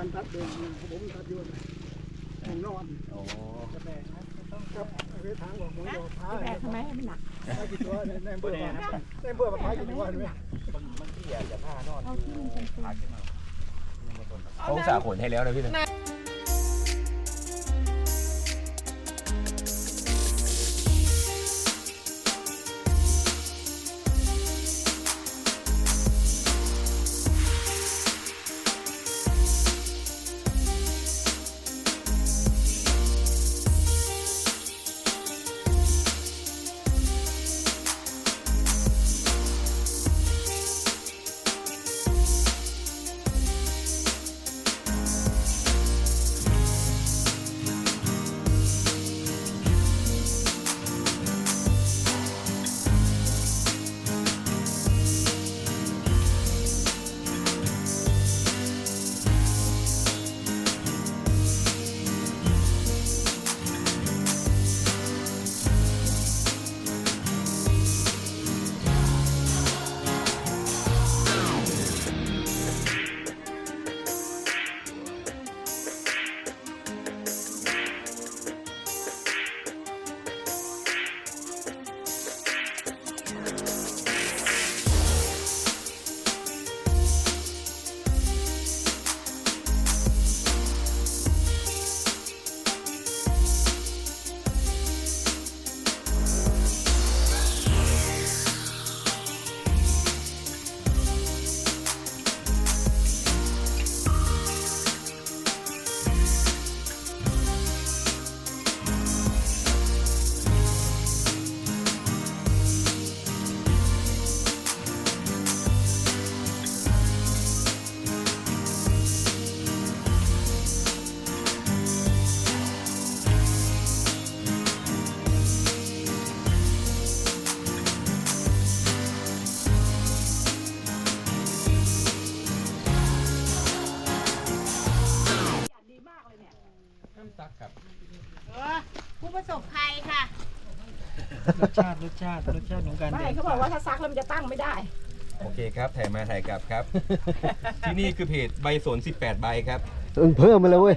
านตัดเดินผมตัดอยู่ผมนอนโอ้กระแบกนะต้องกับไปทางของผมโยพาแบกทำไมให้มันหนักไปกี่ตัวในเบื่อในเบื่อมาพายกี่ตัวเห็นไหมมันมันเที่ยจะผ้านอนอยู่ขาขึ้นมาเขาสาห์ขนให้แล้วนะพี่นะ นี่ยน้ำซักครับผู้ประสบภัยค่ะ รสชาติรสชาติรสชาติของการไม่เขาบอกว่าถ้าซักแล้วมันจะตั้งไม่ได้ โอเคครับถ่ายมาถ่ายกลับครับ ที่นี่คือเพจใบสน 18 ใบครับเพิ่มมาเลยเว้ย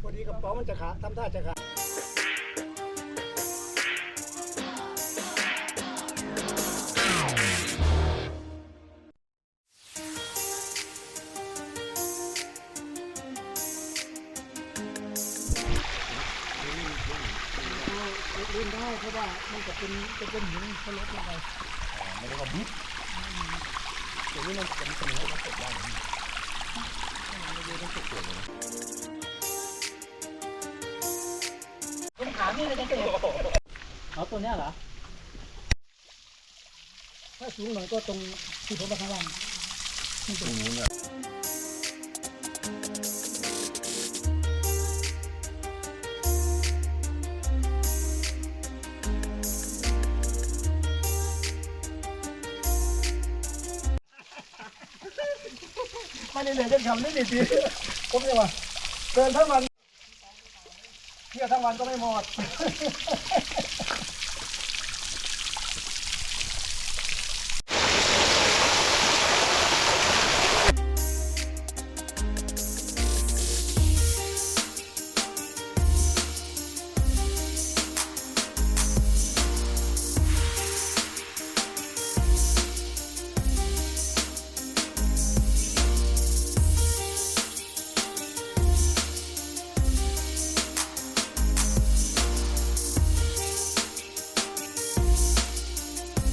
พอดีกระเป๋ามันจะขาดทำท่าจะขาด ล่นได้เพราะว่ามันจะเป็นจะเป็นหินสลบลงไปไม่ได้ว่าบุ๊บเดี๋ยวนี้มันจะมีสิ่งที่มันตกได้คุณขานี่เลยจะเจ็บเอาตัวเนี้ยเหรอ ถ้าสูงหน่อยก็ตรงที่ผมมาข้างางตรงนู้นอะ ไม่ได้เลยเล่นคำนี่นี่ทีผมเนี่ยว่าเดินทั้งวันเที่ยวทั้งวันก็ไม่หมด